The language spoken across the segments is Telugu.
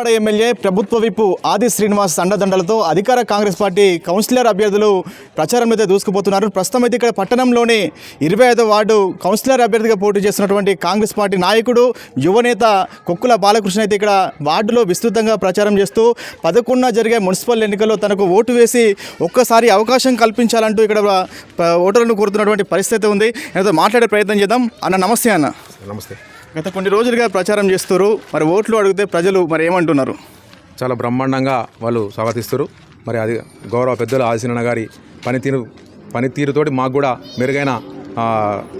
విజయవాడ ఎమ్మెల్యే ప్రభుత్వ విప్పు ఆది శ్రీనివాస్ అండదండలతో అధికార కాంగ్రెస్ పార్టీ కౌన్సిలర్ అభ్యర్థులు ప్రచారం అయితే దూసుకుపోతున్నారు. ప్రస్తుతం అయితే ఇక్కడ పట్టణంలోని ఇరవై ఐదో వార్డు కౌన్సిలర్ అభ్యర్థిగా పోటీ చేస్తున్నటువంటి కాంగ్రెస్ పార్టీ నాయకుడు యువనేత కొక్కుల బాలకృష్ణ అయితే ఇక్కడ వార్డులో విస్తృతంగా ప్రచారం చేస్తూ పదకొండున జరిగే మున్సిపల్ ఎన్నికల్లో తనకు ఓటు వేసి ఒక్కసారి అవకాశం కల్పించాలంటూ ఇక్కడ ఓటర్లను కోరుతున్నటువంటి పరిస్థితి ఉంది. ఏదో మాట్లాడే ప్రయత్నం చేద్దాం. అన్న నమస్తే అన్న. నమస్తే. గత కొన్ని రోజులుగా ప్రచారం చేస్తారు. మరి ఓట్లు అడిగితే ప్రజలు మరి ఏమంటున్నారు? చాలా బ్రహ్మాండంగా వాళ్ళు స్వాగతిస్తారు. మరి అది గౌరవ పెద్దలు ఆదిశీనన్న గారి పనితీరు పనితీరుతోటి మాకు కూడా మెరుగైన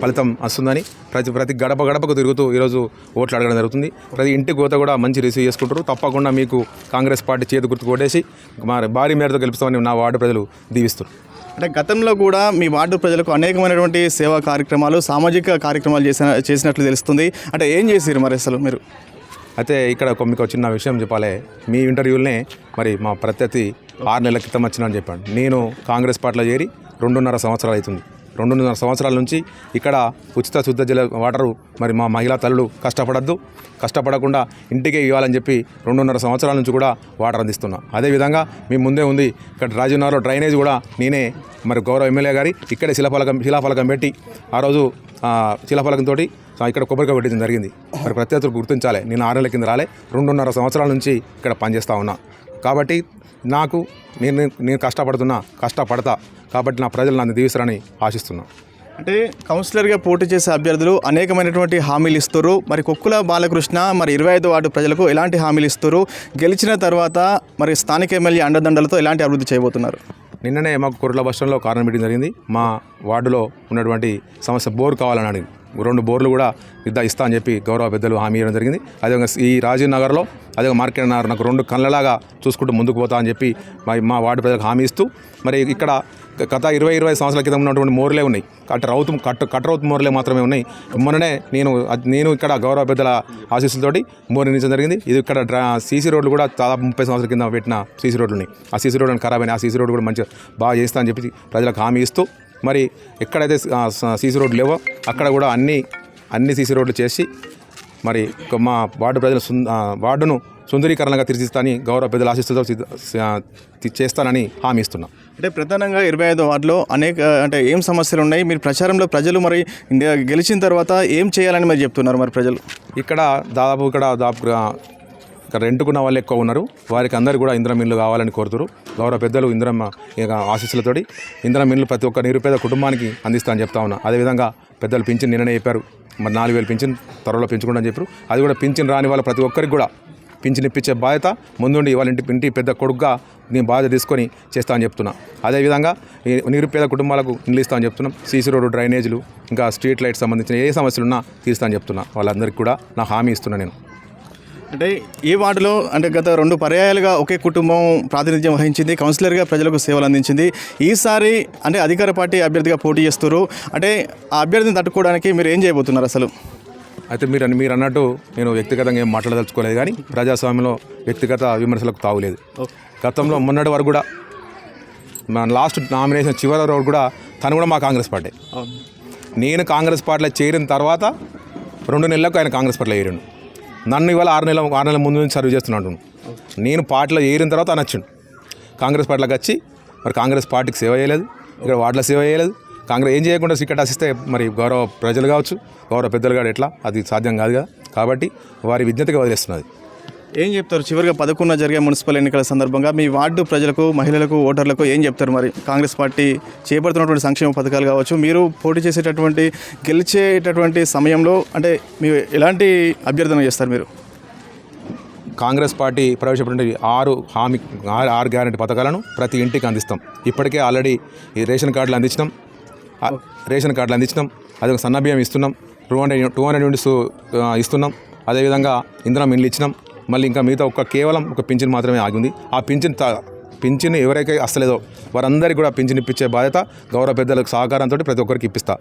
ఫలితం వస్తుందని ప్రతి ప్రతి గడప గడపకు తిరుగుతూ ఈరోజు ఓట్లు అడగడం జరుగుతుంది. ప్రతి ఇంటి కోత కూడా మంచి రిసీవ్ చేసుకుంటారు. తప్పకుండా మీకు కాంగ్రెస్ పార్టీ చేతి గుర్తు కొట్టేసి మరి భారీ మేరతో గెలుపుతామని నా వార్డు ప్రజలు దీవిస్తారు అంటే గతంలో కూడా మీ వార్డు ప్రజలకు అనేకమైనటువంటి సేవా కార్యక్రమాలు సామాజిక కార్యక్రమాలు చేసిన చేసినట్లు తెలుస్తుంది. అంటే ఏం చేశారు మరి అసలు మీరు? అయితే ఇక్కడ ఒక మీకు చిన్న విషయం చెప్పాలి. మీ ఇంటర్వ్యూలనే మరి మా ప్రత్యర్థి ఆరు నెలల క్రితం వచ్చిన చెప్పాను నేను కాంగ్రెస్ పార్టీలో చేరి రెండున్నర సంవత్సరాలు అవుతుంది. రెండున్నర సంవత్సరాల నుంచి ఇక్కడ ఉచిత శుద్ధ జల వాటరు మరి మా మహిళా తల్లులు కష్టపడద్దు. కష్టపడకుండా ఇంటికే ఇవ్వాలని చెప్పి రెండున్నర సంవత్సరాల నుంచి కూడా వాటర్ అందిస్తున్నా. అదేవిధంగా మీ ముందే ఉంది ఇక్కడ రాజీవ్నగర్లో డ్రైనేజ్ కూడా నేనే మరి గౌరవ ఎమ్మెల్యే గారి ఇక్కడే శిలాఫలకం శిలాఫలకం పెట్టి ఆ రోజు శిలాఫలకంతో ఇక్కడ కొబ్బరికాయ పెట్టడం జరిగింది. మరి ప్రత్యేకతలు గుర్తించాలి. నేను ఆరేళ్ళ కింద రాలే. రెండున్నర సంవత్సరాల నుంచి ఇక్కడ పనిచేస్తూ ఉన్నా. కాబట్టి నాకు నేను నేను కష్టపడుతున్నా కష్టపడతా కాబట్టి నా ప్రజలు నన్ను దీవిస్తారని ఆశిస్తున్నా. అంటే కౌన్సిలర్గా పోటీ చేసే అభ్యర్థులు అనేకమైనటువంటి హామీలు ఇస్తారు. మరి కొక్కుల బాలకృష్ణ మరి ఇరవై ఐదు వార్డు ప్రజలకు ఎలాంటి హామీలు ఇస్తారు? గెలిచిన తర్వాత మరి స్థానిక ఎమ్మెల్యే అండదండలతో ఎలాంటి అభివృద్ధి చేయబోతున్నారు? నిన్ననే మాకు కుర్ల బస్ స్టాండ్లో కారణం మీటింగ్ జరిగింది. మా వార్డులో ఉన్నటువంటి సమస్య బోర్ కావాలని అడిగి రెండు బోర్లు కూడా ఇద్దా ఇస్తా అని చెప్పి గౌరవ పెద్దలు హామీ ఇవ్వడం జరిగింది. అదేవిధంగా ఈ రాజీవ్ నగర్లో అదే మార్కెట్ నగర్ నాకు రెండు కళ్ళలాగా చూసుకుంటూ ముందుకు పోతా అని చెప్పి మా మా వార్డు ప్రజలకు హామీ ఇస్తూ మరి ఇక్కడ గత ఇరవై ఇరవై సంవత్సరాల క్రితం ఉన్నటువంటి మోర్లే ఉన్నాయి. కట్ట రౌతు కట్ట కట్టరౌతు మోర్లే మాత్రమే ఉన్నాయి. మొన్ననే నేను నేను ఇక్కడ గౌరవ పెద్దల ఆశీస్సులతోటి మోర్ నిర్మించడం జరిగింది. ఇది ఇక్కడ సీసీ రోడ్లు కూడా దాదాపు ముప్పై సంవత్సరాల కింద పెట్టిన సీసీ రోడ్లు ఉన్నాయి. ఆ సీసీ రోడ్లను ఖరాబ్ అయినాయి ఆ సీసీ రోడ్డు కూడా మంచిగా బాగా చేస్తా అని చెప్పి ప్రజలకు హామీ ఇస్తూ మరి ఎక్కడైతే సీసీ రోడ్లు లేవో అక్కడ కూడా అన్ని అన్ని సీసీ రోడ్లు చేసి మరి మా వార్డు ప్రజలు వార్డును సుందరీకరణగా తీర్చిస్తానని గౌరవ పెద్దల తి- చేస్తానని హామీ ఇస్తున్నాం. అంటే ప్రధానంగా ఇరవై ఐదో వార్డులో అనేక అంటే ఏం సమస్యలు ఉన్నాయి? మీరు ప్రచారంలో ప్రజలు మరి గెలిచిన తర్వాత ఏం చేయాలని మరి చెప్తున్నారు మరి ప్రజలు? ఇక్కడ దాదాపు ఇక్కడ దాదాపు ఇక్కడ రెంట్కున్న వాళ్ళు ఎక్కువ ఉన్నారు. వారికి అందరు కూడా ఇంద్రం ఇల్లు కావాలని కోరుతురు. గౌరవ పెద్దలు ఇంద్రమ్మ ఆశీస్సులతోటి ఇంద్రం ఇల్లు ప్రతి ఒక్క నిరుపేద కుటుంబానికి అందిస్తా అని చెప్తా ఉన్నా. అదేవిధంగా పెద్దలు పింఛన్ నిన్ననే చెప్పారు. మరి నాలుగు వేలు పింఛన్ త్వరలో పెంచుకుంటా అని చెప్పారు. అది కూడా పింఛన్ రాని వాళ్ళు ప్రతి ఒక్కరికి కూడా పింఛన్ ఇప్పించే బాధ్యత ముందుండి వాళ్ళ ఇంటి ఇంటి పెద్ద కొడుకుగా నేను బాధ్యత తీసుకొని చేస్తా అని చెప్తున్నా. అదేవిధంగా నిరుపేద కుటుంబాలకు ఇల్లు ఇస్తా అని చెప్తున్నాం. సీసీ రోడ్డు డ్రైనేజీలు ఇంకా స్ట్రీట్ లైట్ సంబంధించిన ఏ సమస్యలు ఉన్నా తీస్తా అని చెప్తున్నా. వాళ్ళందరికీ కూడా నా హామీ ఇస్తున్నా నేను. అంటే ఈ వార్డులో అంటే గత రెండు పర్యాయాలుగా ఒకే కుటుంబం ప్రాతినిధ్యం వహించింది కౌన్సిలర్గా ప్రజలకు సేవలు అందించింది. ఈసారి అంటే అధికార పార్టీ అభ్యర్థిగా పోటీ చేస్తారు అంటే ఆ అభ్యర్థిని తట్టుకోవడానికి మీరు ఏం చేయబోతున్నారు అసలు? అయితే మీరు మీరు అన్నట్టు నేను వ్యక్తిగతంగా ఏం మాట్లాడదలుచుకోలేదు కానీ ప్రజాస్వామ్యంలో వ్యక్తిగత విమర్శలకు తావులేదు గతంలో మొన్నటి వరకు కూడా మన లాస్ట్ నామినేషన్ చివరి వరకు కూడా తను కూడా మా కాంగ్రెస్ పార్టీ. నేను కాంగ్రెస్ పార్టీలో చేరిన తర్వాత రెండు నెలలకు ఆయన కాంగ్రెస్ పార్టీలో చేరిండు. నన్ను ఇవాళ ఆరు నెలల ఆరు నెలల ముందు నుంచి సర్వ్ చేస్తున్నాడు నేను పార్టీలో ఏరిన తర్వాత ఆయన వచ్చిండు. కాంగ్రెస్ పార్టీలోకి వచ్చి మరి కాంగ్రెస్ పార్టీకి సేవ చేయలేదు ఇక్కడ వార్డులో సేవ చేయలేదు. కాంగ్రెస్ ఏం చేయకుండా టికెట్ ఆశిస్తే మరి గౌరవ ప్రజలు కావచ్చు గౌరవ పెద్దలు కాదు ఎట్లా అది సాధ్యం కాదు కదా కాబట్టి వారి విజ్ఞతగా వదిలేస్తున్నది. ఏం చెప్తారు? చివరిగా పదకొండున జరిగే మున్సిపల్ ఎన్నికల సందర్భంగా మీ వార్డు ప్రజలకు మహిళలకు ఓటర్లకు ఏం చెప్తారు మరి? కాంగ్రెస్ పార్టీ చేపడుతున్నటువంటి సంక్షేమ పథకాలు కావచ్చు మీరు పోటీ చేసేటటువంటి గెలిచేటటువంటి సమయంలో అంటే మీరు ఎలాంటి అభ్యర్థన చేస్తారు మీరు? కాంగ్రెస్ పార్టీ ప్రవేశపెట్టిన ఆరు హామీ ఆరు ఆరు గ్యారెంటీ పథకాలను ప్రతి ఇంటికి అందిస్తాం. ఇప్పటికే ఆల్రెడీ ఈ రేషన్ కార్డులు అందించినాం. రేషన్ కార్డులు అందించినాం. అదే ఒక సన్నభ్యం ఇస్తున్నాం. Two hundred two hundred units ఇస్తున్నాం. అదేవిధంగా ఇంధనం ఇండ్లు ఇచ్చినాం. మళ్ళీ ఇంకా మిగతా ఒక కేవలం ఒక పింఛన్ మాత్రమే ఆగింది ఆ పింఛన్ పింఛన్ ఎవరైతే అస్తలేదో వారందరికీ కూడా పింఛన్ ఇప్పించే బాధ్యత గౌరవ పెద్దలకు సహకారంతో ప్రతి ఒక్కరికి ఇప్పిస్తా.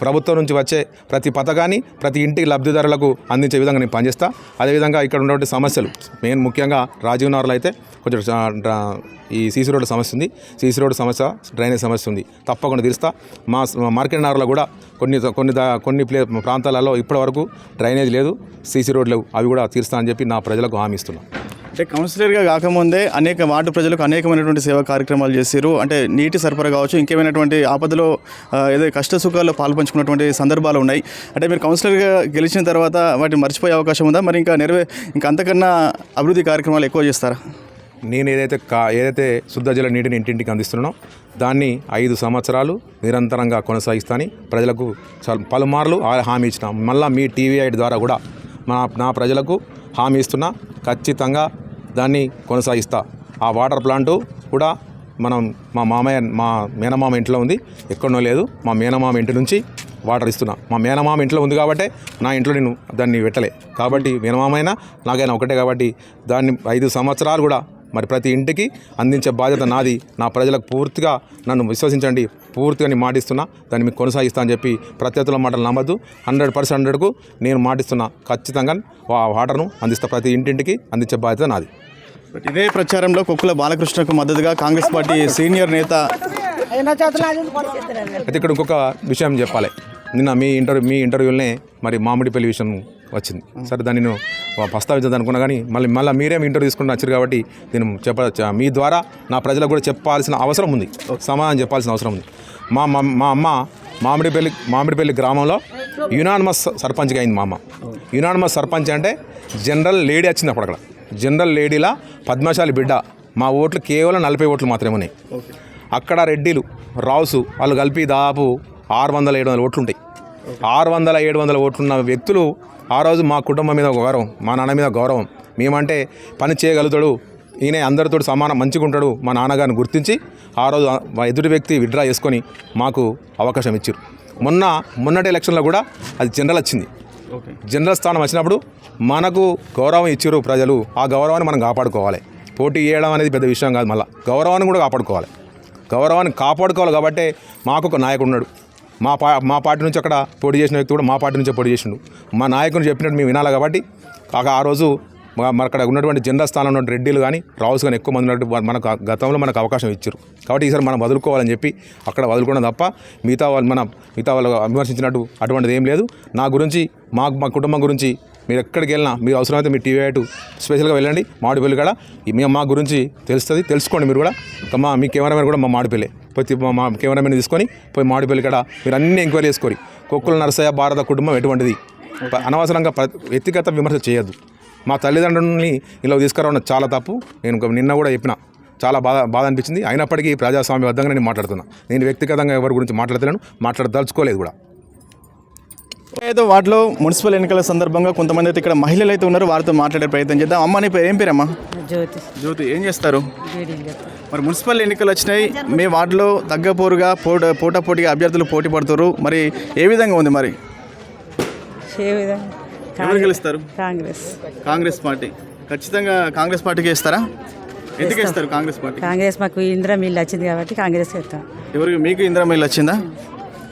ప్రభుత్వం నుంచి వచ్చే ప్రతి పథకాన్ని ప్రతి ఇంటికి లబ్ధిదారులకు అందించే విధంగా నేను పనిచేస్తా. అదేవిధంగా ఇక్కడ ఉన్నటువంటి సమస్యలు మెయిన్ ముఖ్యంగా రాజీవ్ నగర్లో అయితే కొంచెం ఈ సీసీ రోడ్డు సమస్య ఉంది. సీసీ రోడ్డు సమస్య డ్రైనేజ్ సమస్య ఉంది. తప్పకుండా తీరుస్తా. మా మార్కెట్ నగర్లో కూడా కొన్ని కొన్ని దా- కొన్ని ప్లే ప్రాంతాలలో ఇప్పటివరకు డ్రైనేజ్ లేదు సీసీ రోడ్ లేవు అవి కూడా తీరుస్తా అని చెప్పి నా ప్రజలకు హామీ ఇస్తున్నాను అంటే కౌన్సిలర్గా కాకముందే అనేక వార్డు ప్రజలకు అనేకమైనటువంటి సేవా కార్యక్రమాలు చేశారు అంటే నీటి సరఫరా కావచ్చు ఇంకేమైనటువంటి ఆపదలో ఏదో కష్ట సుఖాల్లో పాల్పంచుకున్నటువంటి సందర్భాలు ఉన్నాయి. అంటే మీరు కౌన్సిలర్గా గెలిచిన తర్వాత వాటిని మర్చిపోయే అవకాశం ఉందా? మరి ఇంకా నెరవే ఇంకా అంతకన్నా అభివృద్ధి కార్యక్రమాలు ఎక్కువ చేస్తారా? నేను ఏదైతే కా ఏదైతే శుద్ధ జల నీటిని ఇంటింటికి అందిస్తున్నానో దాన్ని ఐదు సంవత్సరాలు నిరంతరంగా కొనసాగిస్తాని ప్రజలకు పలుమార్లు హామీ ఇచ్చిన. మళ్ళీ మీ టీవీ ఐడి ద్వారా కూడా మా నా ప్రజలకు హామీ ఇస్తున్నా. ఖచ్చితంగా దాన్ని కొనసాగిస్తా. ఆ వాటర్ ప్లాంటు కూడా మనం మా మామయ్య మా మేనమామ ఇంట్లో ఉంది. ఎక్కడనో లేదు. మా మేనమామ ఇంటి నుంచి వాటర్ ఇస్తున్నా. మా మేనమామ ఇంట్లో ఉంది కాబట్టి నా ఇంట్లో నేను దాన్ని పెట్టలే. కాబట్టి మేనమామైనా నాకైనా ఒకటే కాబట్టి దాన్ని ఐదు సంవత్సరాలు కూడా మరి ప్రతి ఇంటికి అందించే బాధ్యత నాది. నా ప్రజలకు పూర్తిగా నన్ను విశ్వసించండి. పూర్తిగా నేను మాటిస్తున్నా. దాన్ని మీకు కొనసాగిస్తా అని చెప్పి ప్రత్యర్థుల మాటలు నమ్మద్దు. హండ్రెడ్ పర్సెంట్ హండ్రెడ్కు నేను మాటిస్తున్నా. ఖచ్చితంగా ఆ వాటర్ను అందిస్తా ప్రతి ఇంటింటికి అందించే బాధ్యత నాది. ఇదే ప్రచారంలో కుక్కుల బాలకృష్ణకు మద్దతుగా కాంగ్రెస్ పార్టీ సీనియర్ నేత అయితే ఇక్కడ ఇంకొక విషయం చెప్పాలి. నిన్న మీ ఇంటర్వ్యూ మీ ఇంటర్వ్యూలోనే మరి మామిడిపల్లి విషయం వచ్చింది. సరే దాన్ని నేను ప్రస్తావించదు అనుకున్నా కానీ మళ్ళీ మళ్ళీ మీరే మీ ఇంటర్వ్యూ తీసుకుని వచ్చారు కాబట్టి నేను చెప్ప మీ ద్వారా నా ప్రజలకు కూడా చెప్పాల్సిన అవసరం ఉంది. సమాధానం చెప్పాల్సిన అవసరం ఉంది. మా మా మా అమ్మ మామిడిపల్లి మామిడిపల్లి గ్రామంలో యునానిమస్ సర్పంచ్గా అయింది మా అమ్మ. యునానిమస్ సర్పంచ్ అంటే జనరల్ లేడీ వచ్చింది అప్పుడు అక్కడ జనరల్ లేడీలా పద్మశాలి బిడ్డ. మా ఓట్లు కేవలం నలభై ఓట్లు మాత్రమే ఉన్నాయి. అక్కడ రెడ్డిలు రావుసు వాళ్ళు కలిపి దాదాపు ఆరు వందల ఏడు వందల ఓట్లు ఉంటాయి. ఆరు వందల ఏడు వందల ఓట్లున్న వ్యక్తులు ఆ రోజు మా కుటుంబం మీద గౌరవం మా నాన్న మీద గౌరవం. మేమంటే పని చేయగలుగుతాడు ఈయన అందరితో సమానం మంచిగా ఉంటాడు మా నాన్నగారిని గుర్తించి ఆ రోజు ఎదుటి వ్యక్తి విడ్రా చేసుకొని మాకు అవకాశం ఇచ్చారు మొన్న మొన్నటి ఎలక్షన్లో కూడా అది జనరల్ వచ్చింది. జనరల్ స్థానం వచ్చినప్పుడు మనకు గౌరవం ఇచ్చారు ప్రజలు. ఆ గౌరవాన్ని మనం కాపాడుకోవాలి. పోటీ చేయడం అనేది పెద్ద విషయం కాదు మళ్ళీ. గౌరవాన్ని కూడా కాపాడుకోవాలి. గౌరవాన్ని కాపాడుకోవాలి కాబట్టి మాకు ఒక నాయకుడు ఉన్నాడు. మా పా మా పార్టీ నుంచి అక్కడ పోటీ చేసిన వ్యక్తి కూడా మా పార్టీ నుంచే పోటీ చేసిండు. మా నాయకుని చెప్పినట్టు మేము వినాలి కాబట్టి కాక ఆ రోజు మరి అక్కడ ఉన్నటువంటి జెండా స్థానంలో ఉన్న రెడ్డిలు కానీ రావుస్ కానీ ఎక్కువ మంది ఉన్నట్టు మనకు గతంలో మనకు అవకాశం ఇచ్చారు కాబట్టి ఈసారి మనం వదులుకోవాలని చెప్పి అక్కడ వదులుకోవడం తప్ప మిగతా వాళ్ళు మనం మిగతా వాళ్ళు విమర్శించినట్టు అటువంటిది ఏం లేదు. నా గురించి మా మా కుటుంబం గురించి మీరు ఎక్కడికి వెళ్ళినా మీరు అవసరమైతే మీ టీవీ అటు స్పెషల్గా వెళ్ళండి మాడిపల్లి కూడా. మీ మా గురించి తెలుస్తుంది తెలుసుకోండి మీరు కూడా. మా మీ కెమెరామెన్ కూడా మా మాడిపల్లే పోయి మా- కెమెరామెన్ తీసుకొని పోయి మామిడిపల్లి కాడ మీరు అన్ని ఎంక్వైరీ చేసుకోరి. కుక్కల నరసయ్య భారత కుటుంబం ఎటువంటిది? అనవసరంగా వ్యక్తిగత విమర్శ చేయొద్దు. మా తల్లిదండ్రులని ఇలా తీసుకురావడం చాలా తప్పు. నేను నిన్న కూడా చెప్పిన. చాలా బాధ బాధ అనిపించింది. అయినప్పటికీ ప్రజాస్వామ్యబద్ధంగా నేను మాట్లాడుతున్నా. నేను వ్యక్తిగతంగా ఎవరి గురించి మాట్లాడతలేను. మాట్లాడదలుచుకోలేదు కూడా. ఏదో వాటిలో మున్సిపల్ ఎన్నికల సందర్భంగా కొంతమంది అయితే ఇక్కడ మహిళలు అయితే ఉన్నారు. వారితో మాట్లాడే ప్రయత్నం చేద్దాం. అమ్మ నీ పేరు ఏం పేరమ్మా జ్యోతి. జ్యోతి ఏం చేస్తారు? మరి మున్సిపల్ ఎన్నికలు వచ్చినాయి. మీ వార్డులో తగ్గపోరుగా పోట పోటాపోటీగా అభ్యర్థులు పోటీ పడుతున్నారు మరి ఏ విధంగా ఉంది మరి? ఏ విధంగా? ఎవరు గెలుస్తారు? కాంగ్రెస్. కాంగ్రెస్ పార్టీ. ఖచ్చితంగా కాంగ్రెస్ పార్టీకి ఇస్తారా ఎందుకు ఇస్తారు కాంగ్రెస్ పార్టీ కాంగ్రెస్ మాకు ఇందిరా మిల్లు వచ్చింది కాబట్టి కాంగ్రెస్ ఎవరికి మీకు ఇందిరా మిల్లు వచ్చిందా?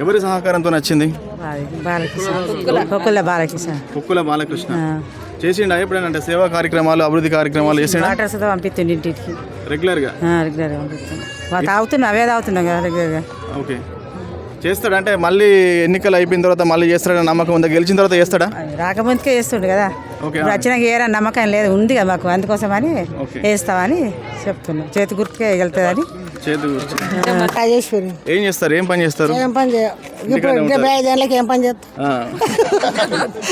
ఎవరి సహకారంతో వచ్చింది బాలకృష్ణ. పొక్కుల బాలకృష్ణ. కుక్కుల బాలకృష్ణ. చేసిండా ఎప్పుడైనా అంటే సేవా కార్యక్రమాలు అభివృద్ధి కార్యక్రమాలు చేసిండా? వాటర్స్ పంపిస్తుంది ఇంటికి రెగ్యులర్గా? రెగ్యులర్గా పంపిస్తుంది తాగుతున్నాం అవే తాగుతున్నాం కదా రెగ్యులర్గా. ఓకే. చేస్తాడా? అంటే మళ్ళీ ఎన్నికలు అయిపోయిన తర్వాత మళ్ళీ చేస్తాడని నమ్మకం ఉందా? గెలిచిన తర్వాత చేస్తాడా? రాకముందుకే వేస్తుండు కదా. ఇప్పుడు వచ్చినాక ఏరా నమ్మకం లేదు ఉంది కదా మాకు అందుకోసమని. వేస్తామని చెప్తున్నాం. చేతి గుర్తుకే వెళ్తుందని. చేతు రాజేశ్వరి. ఏం చేస్తారు? ఏం పని చేస్తారు? ఏం పని డెబ్బై ఏం పని.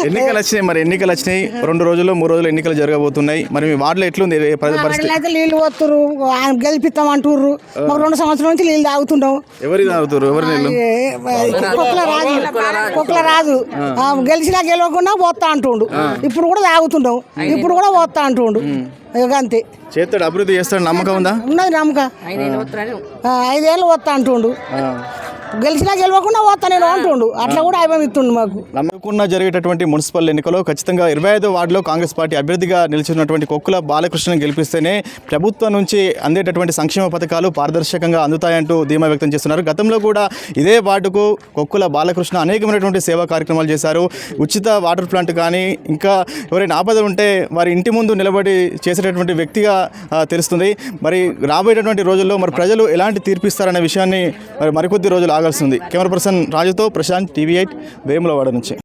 ఎన్నికలు వచ్చినాయి మరి ఎన్నికలు వచ్చినాయి. రెండు రోజులు మూడు రోజులు ఎన్నికలు జరగబోతున్నాయి. మరి మీ వార్డులో ఎట్లుంది? అయితే నీళ్ళు ఆయన గెలిపిస్తాం అంటుర్రు మాకు రెండు సంవత్సరాల నుంచి నీళ్ళు తాగుతున్నాం ఎవరి తాగుతారు ఎవరి నీళ్ళు కుక్కల రాజు. కుక్కల ఆ, గెలిచినా గెలవకుండా పోతా అంటుండు. ఇప్పుడు కూడా తాగుతుండవు. ఇప్పుడు కూడా పోతా అంటుండు. ఇక అంతే చేస్తాడు అభివృద్ధి చేస్తాడు నమ్మకం ఉందా? ఉన్నది నమ్మక. ఆ, ఐదేళ్ళు పోతా అంటుండు. గెలిచినా గెలవకుండా పోతా నేను అంటుండు. అట్లా కూడా ఆయన ఇస్తుండు మాకు. నమ్మకుండా జరిగేటటువంటి మున్సిపల్ ఎన్నికలో ఖచ్చితంగా ఇరవై ఐదో వార్డులో కాంగ్రెస్ పార్టీ అభ్యర్థిగా నిలిచినటువంటి కొక్కుల బాలకృష్ణను గెలిపిస్తేనే ప్రభుత్వం నుంచి అందేటటువంటి సంక్షేమ పథకాలు పారదర్శకంగా అందుతాయంటూ ధీమా వ్యక్తం చేస్తున్నారు. గతంలో కూడా ఇదే వార్డుకు కొక్కుల బాలకృష్ణ అనేకమైనటువంటి సేవా కార్యక్రమాలు చేశారు. ఉచిత వాటర్ ప్లాంట్ కానీ ఇంకా ఎవరైనా ఆపద ఉంటే వారి ఇంటి ముందు నిలబడి చేసేటటువంటి వ్యక్తిగా తెలుస్తుంది. మరి రాబోయేటటువంటి రోజుల్లో మరి ప్రజలు ఎలాంటి తీర్పిస్తారనే విషయాన్ని మరి మరికొద్ది రోజులు ఆగాల్సింది కెమెరా పర్సన్ రాజుతో ప్రశాంత్ టీవీ ఎయిట్ వేములవాడ నుంచి.